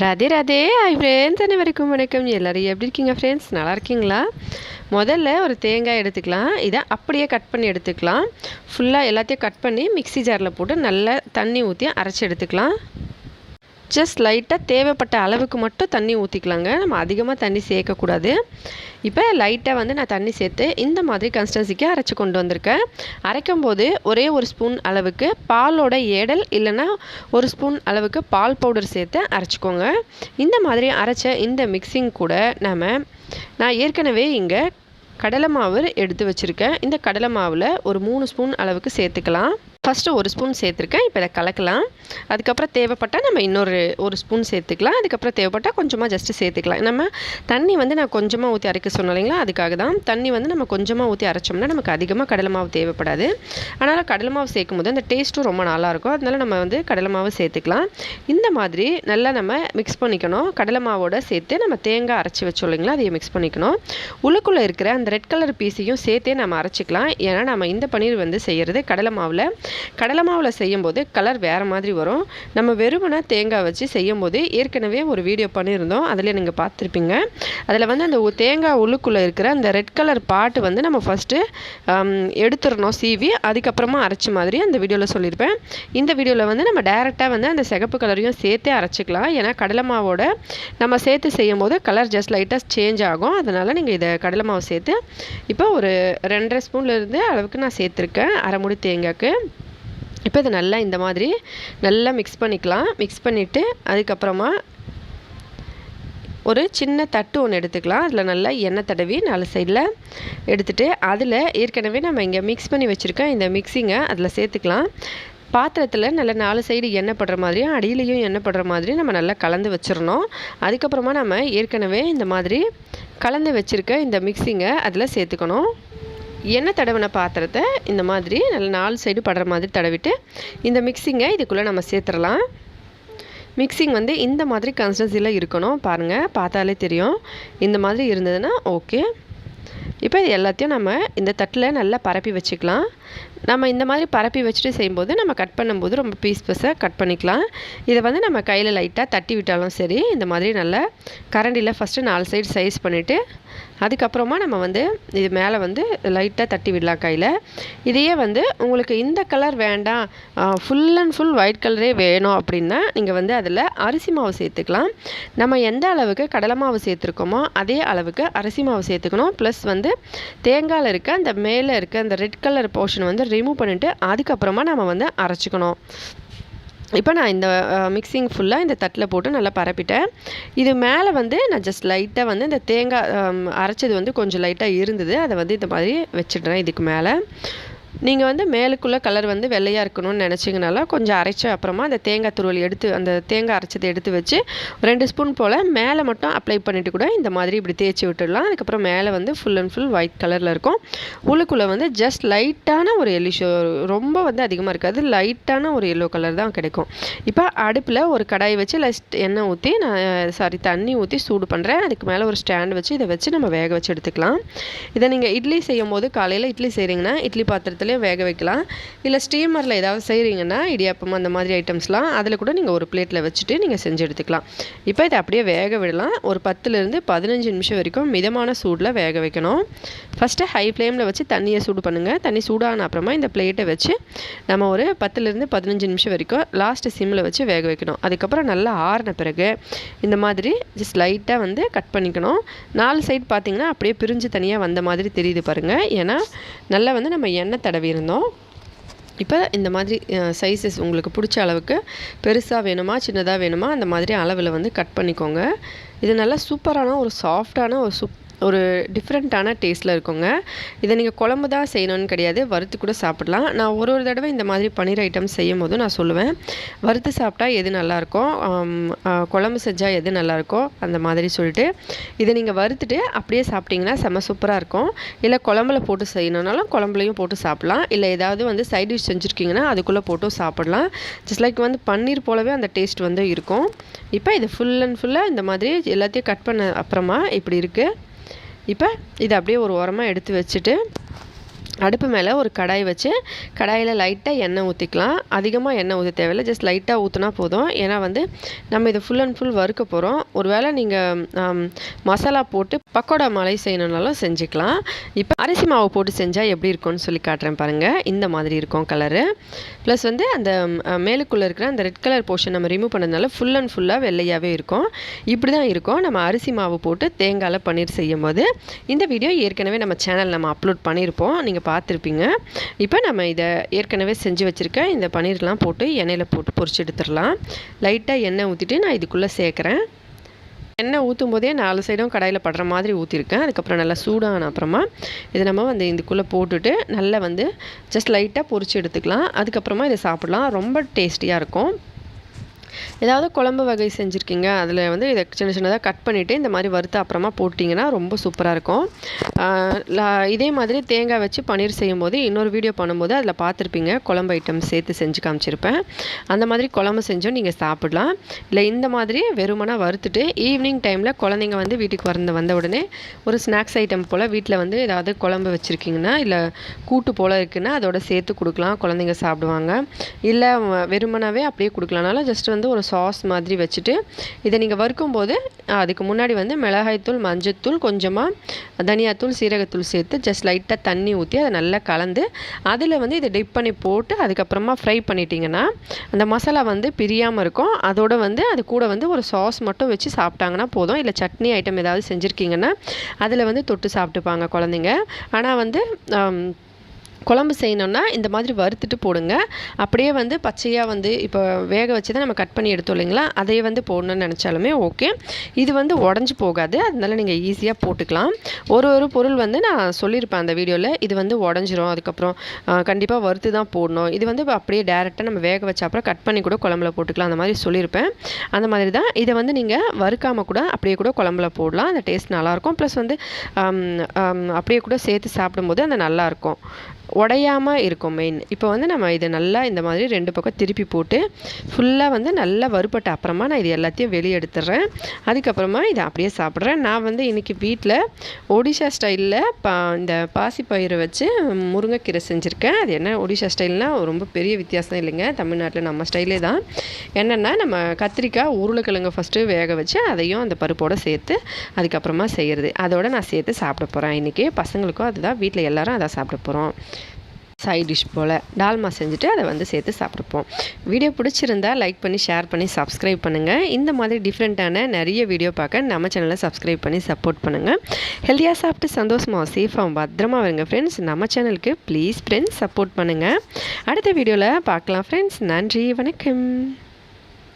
ராதே ராதே. ஐ friends அனைவருக்கும் வணக்கம். எல்லோரும் எப்படி இருக்கீங்க ஃப்ரெண்ட்ஸ் நல்லா இருக்கீங்களா? முதல்ல ஒரு தேங்காய் எடுத்துக்கலாம். இதை அப்படியே கட் பண்ணி எடுத்துக்கலாம். ஃபுல்லாக எல்லாத்தையும் கட் பண்ணி மிக்ஸி ஜாரில் போட்டு நல்லா தண்ணி ஊற்றி அரைச்சி எடுத்துக்கலாம். ஜஸ்ட் லைட்டாக தேவைப்பட்ட அளவுக்கு மட்டும் தண்ணி ஊற்றிக்கலாங்க நம்ம அதிகமாக தண்ணி சேர்க்கக்கூடாது. இப்போ லைட்டாக வந்து நான் தண்ணி சேர்த்து இந்த மாதிரி கன்சிஸ்டன்சிக்கு அரைச்சி கொண்டு வந்திருக்கேன். அரைக்கும் போது ஒரே ஒரு ஸ்பூன் அளவுக்கு பாலோட ஏடல் இல்லைன்னா ஒரு ஸ்பூன் அளவுக்கு பால் பவுடர் சேர்த்து அரைச்சிக்கோங்க. இந்த மாதிரி அரைச்ச இந்த மிக்சிங் கூட நம்ம நான் ஏற்கனவே இங்கே கடலை மாவு எடுத்து வச்சுருக்கேன். இந்த கடலை மாவில் ஒரு மூணு ஸ்பூன் அளவுக்கு சேர்த்துக்கலாம். ஃபஸ்ட்டு ஒரு ஸ்பூன் சேர்த்துருக்கேன். இப்போ இதை கலக்கலாம். அதுக்கப்புறம் தேவைப்பட்டால் நம்ம இன்னொரு ஒரு ஸ்பூன் சேர்த்துக்கலாம். அதுக்கப்புறம் தேவைப்பட்டால் கொஞ்சமாக ஜஸ்ட்டு சேர்த்துக்கலாம். நம்ம தண்ணி வந்து நான் கொஞ்சமாக ஊற்றி அரைக்க சொன்னேன் இல்லைங்களா? அதுக்காக தான். தண்ணி வந்து நம்ம கொஞ்சமாக ஊற்றி அரைச்சோம்னா நமக்கு அதிகமாக கடலை மாவு தேவைப்படாது. அதனால் கடலை மாவு சேர்க்கும் போது அந்த டேஸ்ட்டும் ரொம்ப நல்லாயிருக்கும். அதனால் நம்ம வந்து கடலை மாவு சேர்த்துக்கலாம். இந்த மாதிரி நல்லா நம்ம மிக்ஸ் பண்ணிக்கணும். கடலை மாவோட சேர்த்து நம்ம தேங்காய் அரைச்சி வச்சோம் இல்லைங்களா? அதையும் மிக்ஸ் பண்ணிக்கணும். உள்ளுக்குள்ளே இருக்கிற அந்த ரெட் கலர் பீஸையும் சேர்த்தே நம்ம அரைச்சிக்கலாம். ஏன்னா நம்ம இந்த பன்னீர் வந்து செய்கிறது கடலை மாவில். கடலை மாவில் செய்யும்போது கலர் வேறு மாதிரி வரும். நம்ம வெறுமனை தேங்காய் வச்சு செய்யும்போது ஏற்கனவே ஒரு வீடியோ பண்ணியிருந்தோம். அதில் நீங்கள் பார்த்துருப்பீங்க. அதில் வந்து அந்த தேங்காய் உள்ளுக்குள்ளே இருக்கிற அந்த ரெட் கலர் பாட்டு வந்து நம்ம ஃபஸ்ட்டு எடுத்துடணும் சீவி அதுக்கப்புறமா அரைச்ச மாதிரி அந்த வீடியோவில் சொல்லியிருப்பேன். இந்த வீடியோவில் வந்து நம்ம டேரெக்டாக வந்து அந்த சிகப்பு கலரையும் சேர்த்தே அரைச்சிக்கலாம். ஏன்னா கடலை மாவோட நம்ம சேர்த்து செய்யும்போது கலர் ஜஸ்ட் லைட்டாக சேஞ்ச் ஆகும். அதனால் நீங்கள் இதை கடலை மாவு சேர்த்து இப்போ ஒரு ரெண்டரை ஸ்பூன்லேருந்து அளவுக்கு நான் சேர்த்துருக்கேன். அரை முடி தேங்காய்க்கு. இப்போ இதை நல்லா இந்த மாதிரி நல்லா மிக்ஸ் பண்ணிக்கலாம். மிக்ஸ் பண்ணிவிட்டு அதுக்கப்புறமா ஒரு சின்ன தட்டு ஒன்று எடுத்துக்கலாம். அதில் நல்லா எண்ணெய் தடவி நாலு சைடில் எடுத்துகிட்டு அதில் ஏற்கனவே நம்ம இங்கே மிக்ஸ் பண்ணி வச்சுருக்கோம் இந்த மிக்ஸிங்கை அதில் சேர்த்துக்கலாம். பாத்திரத்தில் நல்லா நாலு சைடு எண்ணெய் படுற மாதிரியும் அடியிலையும் எண்ணெய் படுற மாதிரியும் நம்ம நல்லா கலந்து வச்சிடணும். அதுக்கப்புறமா நம்ம ஏற்கனவே இந்த மாதிரி கலந்து வச்சுருக்க இந்த மிக்ஸிங்கை அதில் சேர்த்துக்கணும். எண்ணெய் தடவின பாத்திரத்தை இந்த மாதிரி நல்ல நாலு சைடு படுற மாதிரி தடவிட்டு இந்த மிக்ஸிங்கை இதுக்குள்ளே நம்ம சேர்த்துடலாம். மிக்சிங் வந்து இந்த மாதிரி கன்சிஸ்டன்சியில் இருக்கணும். பாருங்கள் பார்த்தாலே தெரியும். இந்த மாதிரி இருந்ததுன்னா ஓகே இப்போ இது எல்லாத்தையும் நம்ம இந்த தட்டில் நல்லா பரப்பி வச்சுக்கலாம். நம்ம இந்த மாதிரி பரப்பி வச்சுட்டு செய்யும்போது நம்ம கட் பண்ணும்போது ரொம்ப பீஸ் பீஸாக கட் பண்ணிக்கலாம். இதை வந்து நம்ம கையில் லைட்டாக தட்டி விட்டாலும் சரி இந்த மாதிரி நல்லா கரண்டியில் ஃபஸ்ட்டு நாலு சைடு சைஸ் பண்ணிவிட்டு அதுக்கப்புறமா நம்ம வந்து இது மேலே வந்து லைட்டாக தட்டி விடலாம் கையில். இதையே வந்து உங்களுக்கு இந்த கலர் வேண்டாம். ஃபுல் அண்ட் ஃபுல் ஒயிட் கலரே வேணும் அப்படின்னா நீங்கள் வந்து அதில் அரிசி மாவு சேர்த்துக்கலாம். நம்ம எந்த அளவுக்கு கடலை மாவு சேர்த்துருக்கோமோ அதே அளவுக்கு அரிசி மாவு சேர்த்துக்கணும். ப்ளஸ் வந்து தேங்காயில் இருக்க அந்த மேலே இருக்க அந்த ரெட் கலர் போர்ஷன் வந்து ரிமூவ் பண்ணிவிட்டு அதுக்கப்புறமா நம்ம வந்து அரைச்சிக்கணும். இப்போ நான் இந்த மிக்சிங் ஃபுல்லாக இந்த தட்டில் போட்டு நல்லா பரப்பிட்டேன். இது மேலே வந்து நான் ஜஸ்ட் லைட்டாக வந்து இந்த தேங்காய் அரைச்சது வந்து கொஞ்சம் லைட்டாக இருந்தது. அதை வந்து இந்த மாதிரி வச்சிடுறேன் இதுக்கு மேலே. நீங்கள் வந்து மேலுக்குள்ளே கலர் வந்து வெள்ளையாக இருக்கணும்னு நினச்சிங்கனால கொஞ்சம் அரைச்ச அப்புறமா அந்த தேங்காய் துருவல் எடுத்து அந்த தேங்காய் அரைச்சதை எடுத்து வச்சு ரெண்டு ஸ்பூன் போல் மேலே மட்டும் அப்ளை பண்ணிவிட்டு கூட இந்த மாதிரி இப்படி தேய்ச்சி விட்டுடலாம். அதுக்கப்புறம் மேலே வந்து ஃபுல் அண்ட் ஃபுல் ஒயிட் கலரில் இருக்கும். உள்ளுக்குள்ளே வந்து ஜஸ்ட் லைட்டான ஒரு எல்லிஷோ ரொம்ப வந்து அதிகமாக இருக்காது. லைட்டான ஒரு எல்லோ கலர் தான் கிடைக்கும். இப்போ அடுப்பில் ஒரு கடாய் வச்சு லஸ்ட் எண்ணெய் ஊற்றி நான் சாரி தண்ணி ஊற்றி சூடு பண்ணுறேன் அதுக்கு மேலே ஒரு ஸ்டாண்ட் வச்சு இதை வச்சு நம்ம வேக வச்சு எடுத்துக்கலாம். இதை நீங்கள் இட்லி செய்யும் போது காலையில் இட்லி செய்கிறீங்கன்னா இட்லி பாத்திரத்தில் அதுலேயே வேக வைக்கலாம். இல்லை ஸ்டீமரில் ஏதாவது செய்கிறீங்கன்னா இடியாப்பம் அந்த மாதிரி ஐட்டம்ஸ்லாம் அதில் கூட நீங்கள் ஒரு பிளேட்டில் வச்சுட்டு நீங்கள் செஞ்சு எடுத்துக்கலாம். இப்போ இதை அப்படியே வேக விடலாம். ஒரு பத்துலேருந்து பதினஞ்சு நிமிஷம் வரைக்கும் மிதமான சூடில் வேக வைக்கணும். ஃபஸ்ட்டு ஹை ஃப்ளேமில் வச்சு தண்ணியை சூடு பண்ணுங்கள் தண்ணி சூடான அப்புறமா இந்த பிளேட்டை வச்சு நம்ம ஒரு பத்துலேருந்து பதினஞ்சு நிமிஷம் வரைக்கும் லாஸ்ட்டு சிம்மில் வச்சு வேக வைக்கணும். அதுக்கப்புறம் நல்லா ஆறின பிறகு இந்த மாதிரி ஜஸ்ட் லைட்டாக வந்து கட் பண்ணிக்கணும். நாலு சைடு பார்த்திங்கன்னா அப்படியே பிரிஞ்சு தனியாக வந்த மாதிரி தெரியுது பாருங்கள் ஏன்னா நல்லா வந்து நம்ம எண்ணெய் தடவை தடவியிருந்தோம் இப்போ இந்த மாதிரி சைஸஸ் உங்களுக்கு பிடிச்ச அளவுக்கு பெருசாக வேணுமா சின்னதாக வேணுமா அந்த மாதிரி அளவில் வந்து கட் பண்ணிக்கோங்க. இது நல்லா சூப்பரான ஒரு சாஃப்டான ஒரு சூப் ஒரு டிஃப்ரெண்ட்டான டேஸ்ட்டில் இருக்குங்க. இதை நீங்கள் குழம்பு தான் செய்யணும்னு கிடையாது. வறுத்து கூட சாப்பிட்லாம். நான் ஒரு ஒரு தடவை இந்த மாதிரி பன்னீர் ஐட்டம் செய்யும் போது நான் சொல்லுவேன். வறுத்து சாப்பிட்டா எது நல்லாயிருக்கும் குழம்பு செஞ்சால் எது நல்லாயிருக்கும் அந்த மாதிரி சொல்லிட்டு இதை நீங்கள் வறுத்துட்டு அப்படியே சாப்பிட்டிங்கன்னா செம்ம சூப்பராக இருக்கும். இல்லை குழம்புல போட்டு செய்யணுன்னாலும் குழம்புலையும் போட்டு சாப்பிட்லாம். இல்லை ஏதாவது வந்து சைட் டிஷ் செஞ்சுருக்கீங்கன்னா அதுக்குள்ளே போட்டும் சாப்பிட்லாம். ஜஸ்ட் லைக் வந்து பன்னீர் போலவே அந்த டேஸ்ட் வந்து இருக்கும். இப்போ இது ஃபுல் அண்ட் ஃபுல்லாக இந்த மாதிரி எல்லாத்தையும் கட் பண்ண அப்புறமா இப்படி இருக்குது இப்போ இதை அப்படியே ஒரு உரமாக எடுத்து வச்சுட்டு அடுப்பு மேலே ஒரு கடாய் வச்சு கடாயில் லைட்டாக எண்ணெய் ஊற்றிக்கலாம் அதிகமாக எண்ணெய் ஊற்ற தேவையில்லை. ஜஸ்ட் லைட்டாக ஊற்றினா போதும். ஏன்னா வந்து நம்ம இதை ஃபுல் அண்ட் ஃபுல் வறுக்க போகிறோம் ஒருவேளை நீங்கள் மசாலா போட்டு பக்கோடா மலை செய்யணுன்னாலும் செஞ்சுக்கலாம். இப்போ அரிசி மாவு போட்டு செஞ்சால் எப்படி இருக்கும்னு சொல்லி காட்டுறேன் பாருங்கள் இந்த மாதிரி இருக்கும் கலரு ப்ளஸ் வந்து அந்த மேலுக்குள்ளே இருக்கிற அந்த ரெட் கலர் போர்ஷன் நம்ம ரிமூவ் பண்ணதுனால ஃபுல் அண்ட் ஃபுல்லாக வெள்ளையாகவே இருக்கும். இப்படி தான் இருக்கும். நம்ம அரிசி மாவு போட்டு தேங்காயில் பன்னீர் செய்யும் போது இந்த வீடியோ ஏற்கனவே நம்ம சேனல் நம்ம அப்லோட் பண்ணியிருப்போம். நீங்கள் பார்த்துருப்பீங்க. இப்போ நம்ம இதை ஏற்கனவே செஞ்சு வச்சுருக்கேன் இந்த பன்னீர்லாம் போட்டு எண்ணெயில் போட்டு பொரிச்சு எடுத்துடலாம். லைட்டாக எண்ணெய் ஊற்றிட்டு நான் இதுக்குள்ளே சேர்க்குறேன். எண்ணெய் ஊற்றும் போதே நாலு சைடும் கடாயில் படுற மாதிரி ஊற்றிருக்கேன் அதுக்கப்புறம் நல்லா சூடான அப்புறமா இதை நம்ம வந்து இதுக்குள்ளே போட்டுட்டு நல்லா வந்து ஜஸ்ட் லைட்டாக பொரிச்சு எடுத்துக்கலாம். அதுக்கப்புறமா இதை சாப்பிட்லாம். ரொம்ப டேஸ்டியாக இருக்கும். ஏதாவது குழம்பு வகை செஞ்சுருக்கீங்க அதில் வந்து இதை சின்ன சின்னதாக கட் பண்ணிவிட்டு இந்த மாதிரி வறுத்து அப்புறமா போட்டிங்கன்னா ரொம்ப சூப்பராக இருக்கும். இதே மாதிரி தேங்காய் வச்சு பன்னீர் செய்யும்போது இன்னொரு வீடியோ பண்ணும்போது அதில் பார்த்துருப்பீங்க குழம்பு ஐட்டம் சேர்த்து செஞ்சு காமிச்சிருப்பேன். அந்த மாதிரி குழம்பு செஞ்சும் நீங்கள் சாப்பிடலாம். இல்லை இந்த மாதிரி வெறுமனாக வறுத்துட்டு ஈவினிங் டைமில் குழந்தைங்க வந்து வீட்டுக்கு வந்து வந்த உடனே ஒரு ஸ்நாக்ஸ் ஐட்டம் போல் வீட்டில் வந்து ஏதாவது குழம்பு வச்சுருக்கீங்கன்னா இல்லை கூட்டு போல் இருக்குன்னா அதோட சேர்த்து கொடுக்கலாம் குழந்தைங்க சாப்பிடுவாங்க. இல்லை வெறுமனாவே அப்படியே கொடுக்கலனாலும் ஜஸ்ட் வந்து வந்து ஒரு சாஸ் மாதிரி வச்சுட்டு இதை நீங்கள் வறுக்கும்போது அதுக்கு முன்னாடி வந்து மிளகாய்த்தூள் மஞ்சத்தூள் கொஞ்சமாக தனியாத்தூள் சீரகத்தூள் சேர்த்து ஜஸ்ட் லைட்டாக தண்ணி ஊற்றி அதை நல்லா கலந்து அதில் வந்து இதை டிப் பண்ணி போட்டு அதுக்கப்புறமா ஃப்ரை பண்ணிட்டீங்கன்னா அந்த மசாலா வந்து பிரியாமல் இருக்கும். அதோட வந்து அது கூட வந்து ஒரு சாஸ் மட்டும் வச்சு சாப்பிட்டாங்கன்னா போதும். இல்லை சட்னி ஐட்டம் ஏதாவது செஞ்சுருக்கீங்கன்னா அதில் வந்து தொட்டு சாப்பிட்டுப்பாங்க குழந்தைங்க. ஆனால் வந்து குழம்பு செய்யணுன்னா இந்த மாதிரி வறுத்துட்டு போடுங்க. அப்படியே வந்து பச்சையாக வந்து இப்போ வேக வச்சு தான் நம்ம கட் பண்ணி எடுத்தோம் இல்லைங்களா? அதையே வந்து போடணும்னு நினச்சாலுமே ஓகே இது வந்து உடஞ்சி போகாது. அதனால நீங்கள் ஈஸியாக போட்டுக்கலாம். ஒரு ஒரு பொருள் வந்து நான் சொல்லியிருப்பேன் அந்த வீடியோவில் இது வந்து உடஞ்சிரும். அதுக்கப்புறம் கண்டிப்பாக வறுத்து தான் போடணும். இது வந்து அப்படியே டேரெக்டாக நம்ம வேக வச்ச அப்புறம் கட் பண்ணி கூட குழம்புல போட்டுக்கலாம். அந்த மாதிரி சொல்லியிருப்பேன். அந்த மாதிரி தான். இதை வந்து நீங்கள் வறுக்காமல் கூட அப்படியே கூட குழம்புல போடலாம். அந்த டேஸ்ட் நல்லாயிருக்கும். ப்ளஸ் வந்து அப்படியே கூட சேர்த்து சாப்பிடும்போது அந்த நல்லாயிருக்கும். உடையாமல் இருக்கும் மெயின் இப்போ வந்து நம்ம இதை நல்லா இந்த மாதிரி ரெண்டு பக்கம் திருப்பி போட்டு ஃபுல்லாக வந்து நல்லா வறுப்பட்ட அப்புறமா நான் இது எல்லாத்தையும் வெளியே எடுத்துடுறேன். அதுக்கப்புறமா இதை அப்படியே சாப்பிட்றேன். நான் வந்து இன்றைக்கி வீட்டில் ஒடிஷா ஸ்டைலில் பா இந்த பாசிப்பயிரை வச்சு முருங்கைக்கீரை செஞ்சுருக்கேன். அது என்ன ஒடிஷா ஸ்டைல்னால் ரொம்ப பெரிய வித்தியாசம் இல்லைங்க. தமிழ்நாட்டில் நம்ம ஸ்டைலே தான். என்னென்னா நம்ம கத்திரிக்காய் உருளைக்கிழங்கு ஃபஸ்ட்டு வேக வச்சு அதையும் அந்த பருப்போடு சேர்த்து அதுக்கப்புறமா செய்கிறது அதோடு நான் சேர்த்து சாப்பிட போகிறேன் இன்றைக்கி பசங்களுக்கும் அதுதான். வீட்டில் எல்லோரும் அதை சாப்பிட போகிறோம் சைட் டிஷ் போல் டால்மா செஞ்சுட்டு அதை வந்து சேர்த்து சாப்பிட்ருப்போம் வீடியோ பிடிச்சிருந்தா லைக் பண்ணி ஷேர் பண்ணி சப்ஸ்கிரைப் பண்ணுங்கள் இந்த மாதிரி டிஃப்ரெண்ட்டான நிறைய வீடியோ பார்க்க நம்ம சேனலை சப்ஸ்கிரைப் பண்ணி சப்போர்ட் பண்ணுங்கள் ஹெல்த்தியாக சாப்பிட்டு சந்தோஷமாக சேஃபாக பத்திரமா வருங்க ஃப்ரெண்ட்ஸ் நம்ம சேனலுக்கு ப்ளீஸ் ஃப்ரெண்ட்ஸ் சப்போர்ட் பண்ணுங்கள் அடுத்த வீடியோவில் பார்க்கலாம் ஃப்ரெண்ட்ஸ் நன்றி வணக்கம்.